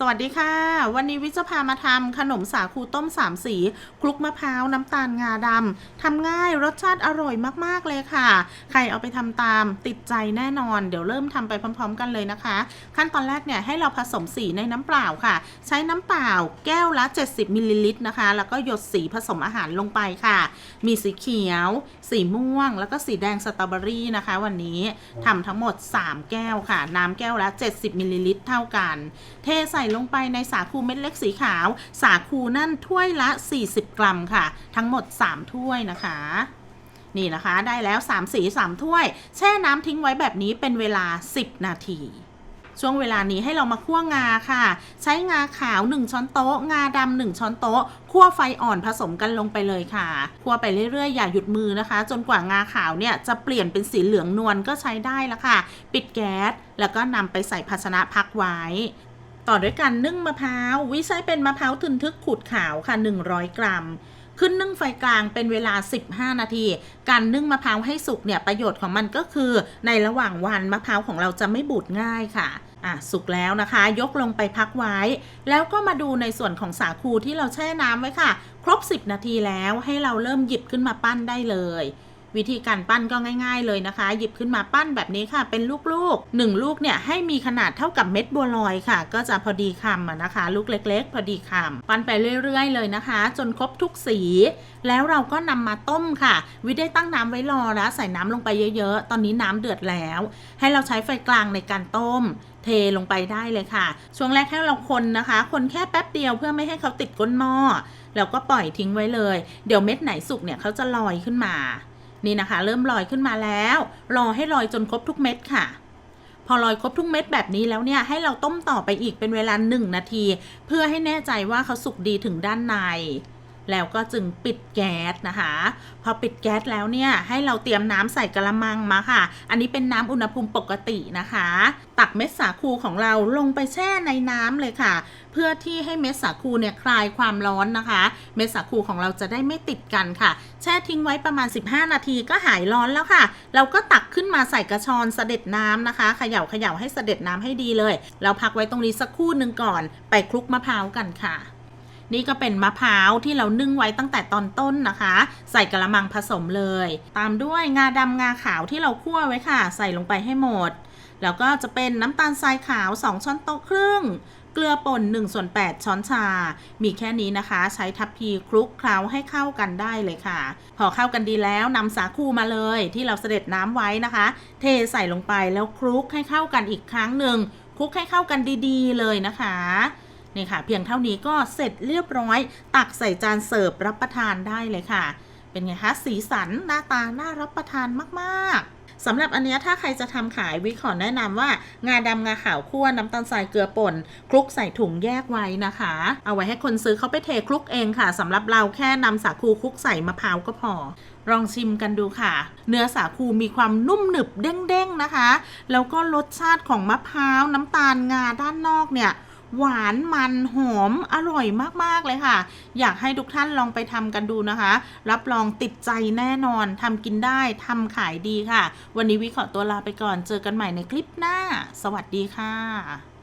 สวัสดีค่ะ วันนี้วิจะพามาทำขนมสาคูต้มสามสีคลุกมะพร้าวน้ำตาลงาดำทำง่ายรสชาติอร่อยมากๆเลยค่ะ ใครเอาไปทำตามติดใจแน่นอน เดี๋ยวเริ่มทำไปพร้อม ๆ กันเลยนะคะ ขั้นตอนแรกเนี่ยให้เราผสมสีในน้ำเปล่าค่ะ ใช้น้ำเปล่าแก้วละ 70มิลลิลิตรนะคะ แล้วก็หยดสีผสมอาหารลงไปค่ะ มีสีเขียว สีม่วง แล้วก็สีแดงสตรอเบอรี่นะคะ วันนี้ทำทั้งหมด 3 แก้วค่ะ น้ำแก้วละ 70มิลลิลิตรเท่ากัน เทใส่ลงไปในสาคูเม็ดเล็กสีขาว สาคูนั่นถ้วยละ 40 กรัมค่ะ ทั้งหมด 3 ถ้วยนะคะนี่นะคะ ได้แล้ว 3 สี 3 ถ้วย แช่น้ำทิ้งไว้แบบนี้เป็นเวลา 10 นาที ช่วงเวลานี้ให้เรามาคั่วงาค่ะ ใช้งาขาว 1 ช้อนโต๊ะ งาดำ1ช้อนโต๊ะ คั่วไฟอ่อนผสมกันลงไปเลยค่ะ คั่วไปเรื่อยๆ อย่าหยุดมือนะคะ จนกว่างาขาวเนี่ยจะเปลี่ยนเป็นสีเหลืองนวลก็ใช้ได้แล้วค่ะ ปิดแก๊ส แล้วก็นำไปใส่ภาชนะพักไว้ ต่อด้วยการนึ่งมะพร้าว วิใช้เป็นมะพร้าวทึนทึกขูดขาวค่ะ 100 กรัม ขึ้นนึ่งไฟกลางเป็นเวลา 15 นาที การนึ่งมะพร้าวให้สุกเนี่ยประโยชน์ของมันก็คือ ในระหว่างวันมะพร้าวของเราจะไม่บูดง่ายค่ะอะสุกแล้วนะคะ ยกลงไปพักไว้ แล้วก็มาดูในส่วนของสาคูที่เราแช่น้ำไว้ค่ะ ครบ 10 นาทีแล้วให้เราเริ่มหยิบขึ้นมาปั้นได้เลย วิธีการปั้นก็ง่าย ๆ เลยนะคะ หยิบขึ้นมาปั้นแบบนี้ค่ะ เป็นลูกๆ 1 ลูกเนี่ยให้มีขนาดเท่ากับเม็ดบัวลอยค่ะ ก็จะพอดีคำนะคะ ลูกเล็ก ๆ พอดีคำปั้นไปเรื่อย ๆ เลยนะคะ จนครบทุกสี แล้วเราก็นำมาต้มค่ะ วิได้ตั้งน้ำไว้รอแล้วใส่น้ำลงไปเยอะๆ ตอนนี้น้ำเดือดแล้ว ให้เราใช้ไฟกลางในการต้มเทลงไปได้เลยค่ะ ช่วงแรกให้เราคนนะคะ คนแค่แป๊บเดียวเพื่อไม่ให้เขาติดก้นหม้อแล้วก็ปล่อยทิ้งไว้เลย เดี๋ยวเม็ดไหนสุกเนี่ยเขาจะลอยขึ้นมา นี่นะคะ เริ่มลอยขึ้นมาแล้ว รอให้ลอยจนครบทุกเม็ดค่ะ พอลอยครบทุกเม็ดแบบนี้แล้วเนี่ยให้เราต้มต่อไปอีกเป็นเวลา 1 นาที เพื่อให้แน่ใจว่าเขาสุกดีถึงด้านใน แล้วก็จึงปิดแก๊สนะคะ พอปิดแก๊สแล้วเนี่ยให้เราเตรียมน้ำใส่กระมังมาค่ะ อันนี้เป็นน้ำอุณหภูมิปกตินะคะ ตักเม็ดสาคูของเราลงไปแช่ในน้ำเลยค่ะ เพื่อที่ให้เม็ดสาคูเนี่ยคลายความร้อนนะคะ เม็ดสาคูของเราจะได้ไม่ติดกันค่ะ แช่ทิ้งไว้ประมาณ 15 นาทีก็หายร้อนแล้วค่ะ เราก็ตักขึ้นมาใส่กระชอนเสด็จน้ำนะคะเขย่าเขย่าให้เสด็จน้ำให้ดีเลย เราพักไว้ตรงนี้สักครู่หนึ่งก่อน ไปคลุกมะพร้าวกันค่ะ นี่ก็เป็นมะพร้าวที่เรานึ่งไว้ตั้งแต่ตอนต้นนะคะ ใส่กระมังผสมเลย ตามด้วยงาดำงาขาวที่เราคั่วไว้ค่ะ ใส่ลงไปให้หมด แล้วก็จะเป็นน้ำตาลทรายขาว 2 ช้อนโต๊ะครึ่งเกลือป่น1ส่วน8ช้อนชา มีแค่นี้นะคะ ใช้ทัพพีคลุกเคล้าให้เข้ากันได้เลยค่ะ พอเข้ากันดีแล้วนำสาคูมาเลยที่เราเสด็จน้ำไว้นะคะ เทใส่ลงไปแล้วคลุกให้เข้ากันอีกครั้งหนึ่งคลุกให้เข้ากันดีๆเลยนะคะ นี่ค่ะ เพียงเท่านี้ก็เสร็จเรียบร้อย ตักใส่จานเสิร์ฟรับประทานได้เลยค่ะ เป็นไงคะสีสันหน้าตาน่ารับประทานมากๆสำหรับอันเนี้ยถ้าใครจะทำขายวิขอแนะนำว่า งาดำงาขาวคั่วน้ำตาลทรายเกลือป่นคลุกใส่ถุงแยกไว้นะคะ เอาไว้ให้คนซื้อเขาไปเทคลุกเองค่ะสำหรับเราแค่นำสาคูคลุกใส่มะพร้าวก็พอ ลองชิมกันดูค่ะ เนื้อสาคูมีความนุ่มหนึบเด้งๆนะคะ แล้วก็รสชาติของมะพร้าวน้ำตาลงาด้านนอกเนี่ย หวานมันหอมอร่อยมาก ๆ เลยค่ะ อยากให้ทุกท่านลองไปทำกันดูนะคะ รับรองติดใจแน่นอนทำกินได้ทำขายดีค่ะ วันนี้วิขอตัวลาไปก่อนเจอกันใหม่ในคลิปหน้า สวัสดีค่ะ